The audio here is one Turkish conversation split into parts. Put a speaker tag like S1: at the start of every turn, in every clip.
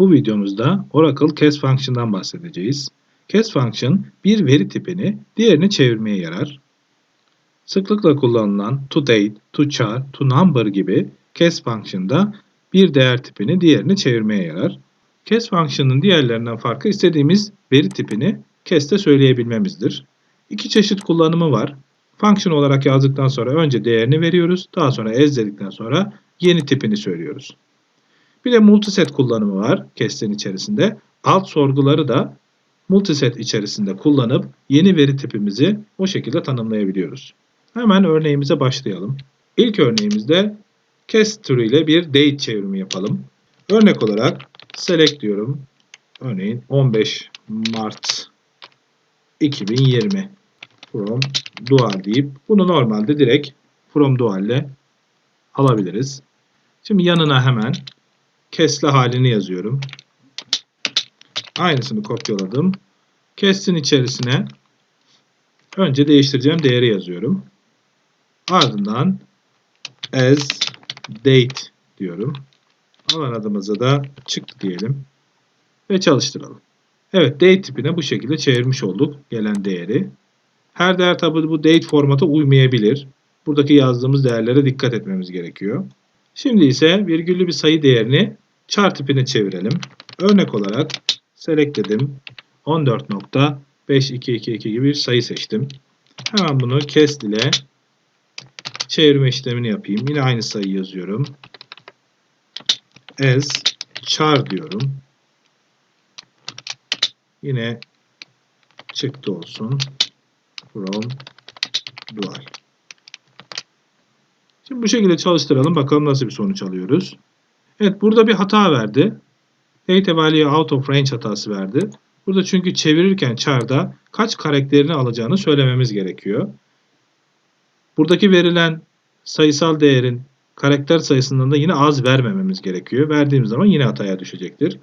S1: Bu videomuzda Oracle Case Function'dan bahsedeceğiz. Case Function bir veri tipini diğerine çevirmeye yarar. Sıklıkla kullanılan toDate, toChar, toNumber gibi Case Function'da bir değer tipini diğerine çevirmeye yarar. Case Function'ın diğerlerinden farkı istediğimiz veri tipini case'te söyleyebilmemizdir. İki çeşit kullanımı var. Function olarak yazdıktan sonra önce değerini veriyoruz. Daha sonra as dedikten sonra yeni tipini söylüyoruz. Bir de multiset kullanımı var case'in içerisinde. Alt sorguları da multiset içerisinde kullanıp yeni veri tipimizi o şekilde tanımlayabiliyoruz. Hemen örneğimize başlayalım. İlk örneğimizde case türü ile bir date çevirimi yapalım. Örnek olarak select diyorum. Örneğin 15 Mart 2020 from dual deyip bunu normalde direkt from dual ile alabiliriz. Şimdi yanına hemen kesle halini yazıyorum. Aynısını kopyaladım. Kes'in içerisine önce değiştireceğim değeri yazıyorum. Ardından as date diyorum. Alan adımıza da çıktı diyelim. Ve çalıştıralım. Evet date tipine bu şekilde çevirmiş olduk gelen değeri. Her değer tabi bu date formata uymayabilir. Buradaki yazdığımız değerlere dikkat etmemiz gerekiyor. Şimdi ise virgüllü bir sayı değerini char tipine çevirelim. Örnek olarak select dedim. 14.5222 gibi bir sayı seçtim. Hemen bunu cast ile çevirme işlemini yapayım. Yine aynı sayı yazıyorum. As char diyorum. Yine çıktı olsun. From dual. Şimdi bu şekilde çalıştıralım. Bakalım nasıl bir sonuç alıyoruz. Evet burada bir hata verdi. Data value out of range hatası verdi. Burada çünkü çevirirken char'da kaç karakterini alacağını söylememiz gerekiyor. Buradaki verilen sayısal değerin karakter sayısından da yine az vermememiz gerekiyor. Verdiğimiz zaman yine hataya düşecektir.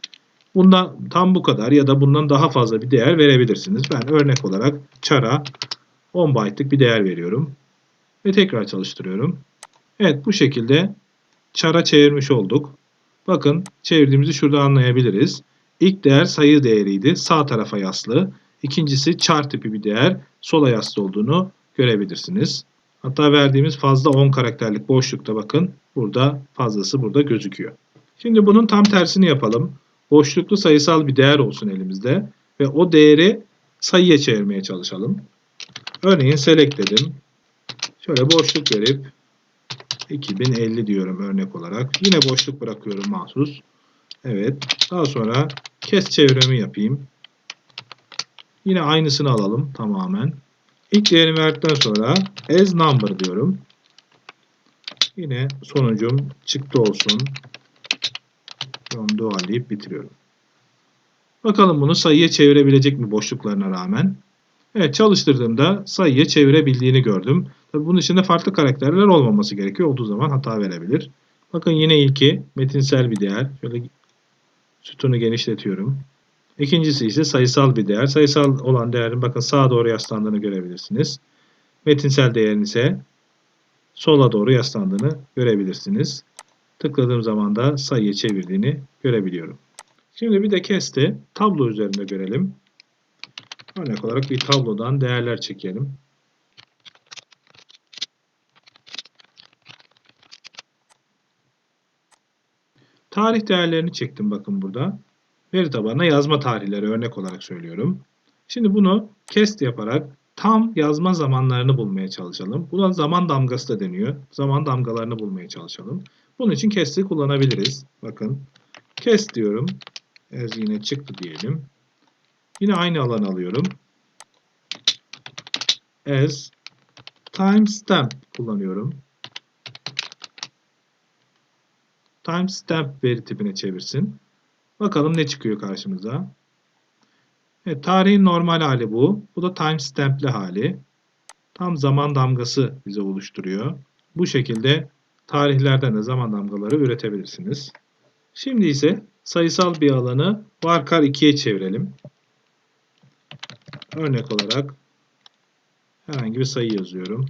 S1: Bundan tam bu kadar ya da bundan daha fazla bir değer verebilirsiniz. Ben örnek olarak char'a 10 byte'lık bir değer veriyorum. Ve tekrar çalıştırıyorum. Evet bu şekilde char'a çevirmiş olduk. Bakın çevirdiğimizi şurada anlayabiliriz. İlk değer sayı değeriydi. Sağ tarafa yaslı. İkincisi char tipi bir değer. Sola yaslı olduğunu görebilirsiniz. Hatta verdiğimiz fazla 10 karakterlik boşlukta bakın. Burada fazlası burada gözüküyor. Şimdi bunun tam tersini yapalım. Boşluklu sayısal bir değer olsun elimizde. Ve o değeri sayıya çevirmeye çalışalım. Örneğin select dedim. Şöyle boşluk verip 2050 diyorum örnek olarak. Yine boşluk bırakıyorum mahsus. Evet. Daha sonra kes çevremi yapayım. Yine aynısını alalım tamamen. İlk değerimi verdikten sonra as number diyorum. Yine sonucum çıktı olsun. From dual bitiriyorum. Bakalım bunu sayıya çevirebilecek mi boşluklarına rağmen. Evet çalıştırdığımda sayıya çevirebildiğini gördüm. Tabi bunun içinde farklı karakterler olmaması gerekiyor. Olduğu zaman hata verebilir. Bakın yine ilki metinsel bir değer. Şöyle sütunu genişletiyorum. İkincisi ise sayısal bir değer. Sayısal olan değerin bakın sağa doğru yaslandığını görebilirsiniz. Metinsel değerin ise sola doğru yaslandığını görebilirsiniz. Tıkladığım zaman da sayıya çevirdiğini görebiliyorum. Şimdi bir de kesti tablo üzerinde görelim. Örnek olarak bir tablodan değerler çekelim. Tarih değerlerini çektim bakın burada. Veri tabanına yazma tarihleri örnek olarak söylüyorum. Şimdi bunu cast yaparak tam yazma zamanlarını bulmaya çalışalım. Buna zaman damgası da deniyor. Zaman damgalarını bulmaya çalışalım. Bunun için cast'i kullanabiliriz. Bakın cast diyorum. As yine çıktı diyelim. Yine aynı alan alıyorum. As timestamp kullanıyorum. Timestamp veri tipine çevirsin. Bakalım ne çıkıyor karşımıza. Evet, tarihin normal hali bu. Bu da timestamp'li hali. Tam zaman damgası bize oluşturuyor. Bu şekilde tarihlerden de zaman damgaları üretebilirsiniz. Şimdi ise sayısal bir alanı varkar 2'ye çevirelim. Örnek olarak herhangi bir sayı yazıyorum.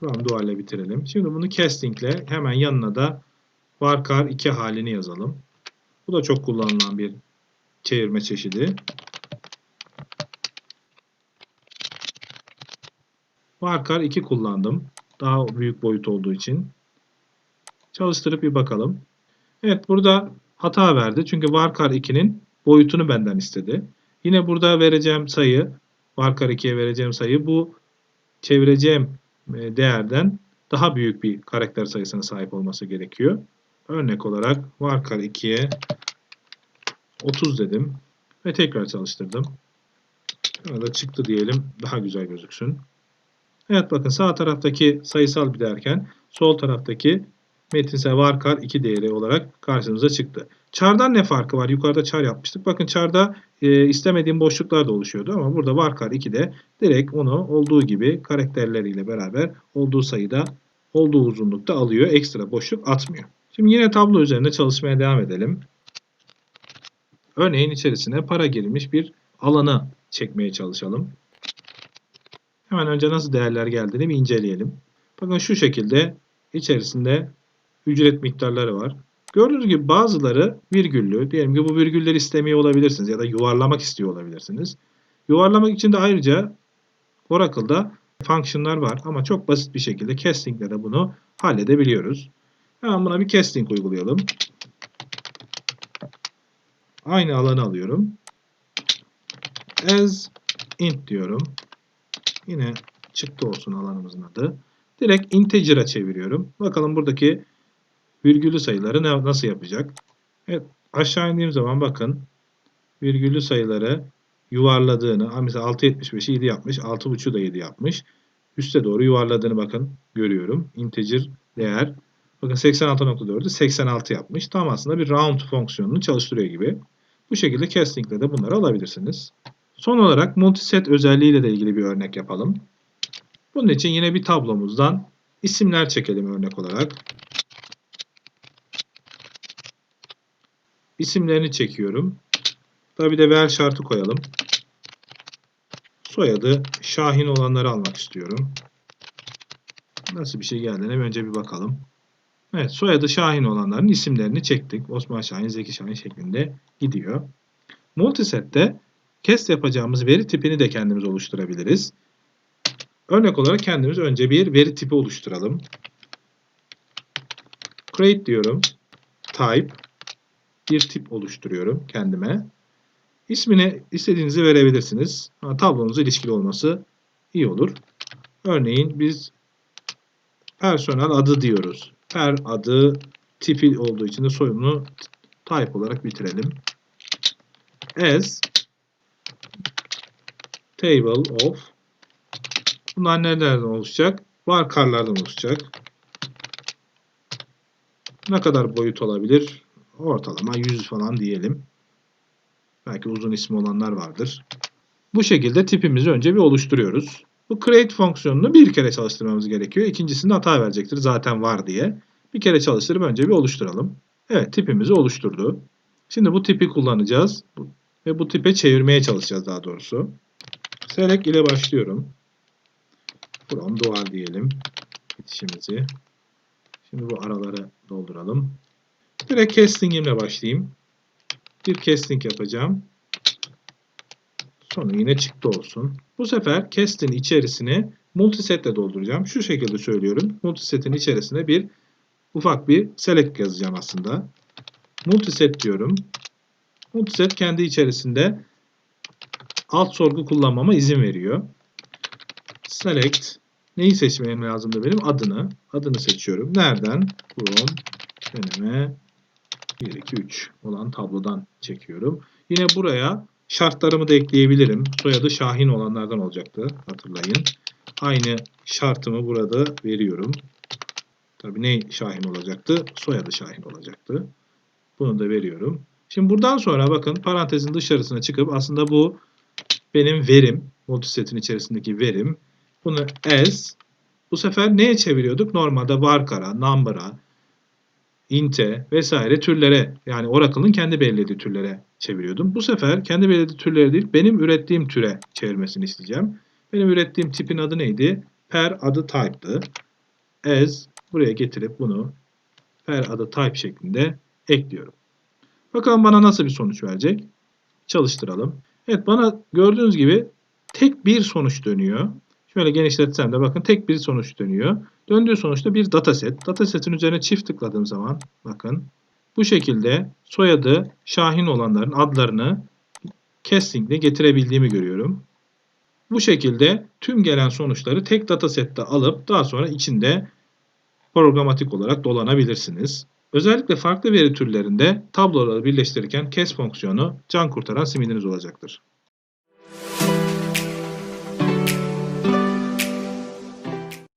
S1: From dual ile bitirelim. Şimdi bunu casting ile hemen yanına da varkar 2 halini yazalım. Bu da çok kullanılan bir çevirme çeşidi. Varkar 2 kullandım. Daha büyük boyut olduğu için. Çalıştırıp bir bakalım. Evet burada hata verdi. Çünkü Varkar 2'nin boyutunu benden istedi. Yine burada vereceğim sayı, Varkar 2'ye vereceğim sayı bu çevireceğim e, değerden daha büyük bir karakter sayısına sahip olması gerekiyor. Örnek olarak Varkar 2'ye 30 dedim ve tekrar çalıştırdım. Burada çıktı diyelim daha güzel gözüksün. Evet bakın sağ taraftaki sayısal bir değerken sol taraftaki metinsel varkar 2 değeri olarak karşımıza çıktı. Char'dan ne farkı var? Yukarıda char yapmıştık. Bakın char'da e, istemediğim boşluklar da oluşuyordu ama burada varkar 2'de direkt onu olduğu gibi karakterleriyle beraber olduğu sayıda olduğu uzunlukta alıyor. Ekstra boşluk atmıyor. Şimdi yine tablo üzerinde çalışmaya devam edelim. Örneğin içerisine para girilmiş bir alanı çekmeye çalışalım. Hemen önce nasıl değerler geldiğini bir inceleyelim. Bakın şu şekilde içerisinde ücret miktarları var. Gördüğünüz gibi bazıları virgüllü. Diyelim ki bu virgülleri istemiyor olabilirsiniz ya da yuvarlamak istiyor olabilirsiniz. Yuvarlamak için de ayrıca Oracle'da fonksiyonlar var ama çok basit bir şekilde casting ile de bunu halledebiliyoruz. Hemen buna bir casting uygulayalım. Aynı alanı alıyorum. As int diyorum. Yine çıktı olsun alanımızın adı. Direkt integer'a çeviriyorum. Bakalım buradaki virgüllü sayıları ne, nasıl yapacak? Evet aşağı indiğim zaman bakın virgüllü sayıları yuvarladığını mesela 6.75'i 7 yapmış. 6.5'u da 7 yapmış. Üste doğru yuvarladığını bakın görüyorum. Integer değer. Bakın 86.4'ü 86 yapmış. Tam aslında bir round fonksiyonunu çalıştırıyor gibi. Bu şekilde casting ile de bunları alabilirsiniz. Son olarak multiset özelliğiyle de ilgili bir örnek yapalım. Bunun için yine bir tablomuzdan isimler çekelim örnek olarak. İsimlerini çekiyorum. Tabi de ver şartı koyalım. Soyadı Şahin olanları almak istiyorum. Nasıl bir şey geldiğine önce bir bakalım. Evet soyadı Şahin olanların isimlerini çektik. Osman Şahin, Zeki Şahin şeklinde gidiyor. Multiset'te Cast yapacağımız veri tipini de kendimiz oluşturabiliriz. Örnek olarak kendimiz önce bir veri tipi oluşturalım. Create diyorum. Type. Bir tip oluşturuyorum kendime. İsmini istediğinizi verebilirsiniz. Ama tablonuzla ilişkili olması iyi olur. Örneğin biz personel adı diyoruz. Per adı tipi olduğu için de soyunu type olarak bitirelim. As table of bunlar nelerden oluşacak? Varkarlardan oluşacak. Ne kadar boyut olabilir? Ortalama 100 falan diyelim. Belki uzun ismi olanlar vardır. Bu şekilde tipimizi önce bir oluşturuyoruz. Bu create fonksiyonunu bir kere çalıştırmamız gerekiyor. İkincisinde hata verecektir zaten var diye. Bir kere çalıştırıp önce bir oluşturalım. Evet tipimizi oluşturdu. Şimdi bu tipi kullanacağız. Ve bu tipe çevirmeye çalışacağız daha doğrusu. Select ile başlıyorum. From duvar diyelim. Bitişimizi. Şimdi bu araları dolduralım. Direkt casting'imle başlayayım. Bir casting yapacağım. Sonra yine çıktı olsun. Bu sefer cast'in içerisine multiset ile dolduracağım. Şu şekilde söylüyorum. Multiset'in içerisine bir ufak bir select yazacağım aslında. Multiset diyorum. Multiset kendi içerisinde alt sorgu kullanmama izin veriyor. Select neyi seçmem lazımdı benim? Adını. Adını seçiyorum. Nereden? From deneme 1, 2, 3 olan tablodan çekiyorum. Yine buraya şartlarımı da ekleyebilirim. Soyadı Şahin olanlardan olacaktı. Hatırlayın. Aynı şartımı burada veriyorum. Tabi ne Şahin olacaktı? Soyadı Şahin olacaktı. Bunu da veriyorum. Şimdi buradan sonra bakın parantezin dışarısına çıkıp aslında bu benim verim. Multiset'in içerisindeki verim. Bunu as bu sefer neye çeviriyorduk? Normalde varkar'a, number'a, int'e vesaire türlere yani Oracle'ın kendi belirlediği türlere çeviriyordum. Bu sefer kendi belirlediği türlere değil benim ürettiğim türe çevirmesini isteyeceğim. Benim ürettiğim tipin adı neydi? Per adı type'dı. As buraya getirip bunu per adı type şeklinde ekliyorum. Bakalım bana nasıl bir sonuç verecek. Çalıştıralım. Evet bana gördüğünüz gibi tek bir sonuç dönüyor. Şöyle genişletsem de bakın tek bir sonuç dönüyor. Döndüğü sonuçta bir dataset. Datasetin üzerine çift tıkladığım zaman bakın bu şekilde soyadı Şahin olanların adlarını castingle getirebildiğimi görüyorum. Bu şekilde tüm gelen sonuçları tek datasette alıp daha sonra içinde programatik olarak dolanabilirsiniz. Özellikle farklı veri türlerinde tabloları birleştirirken case fonksiyonu can kurtaran simidiniz olacaktır.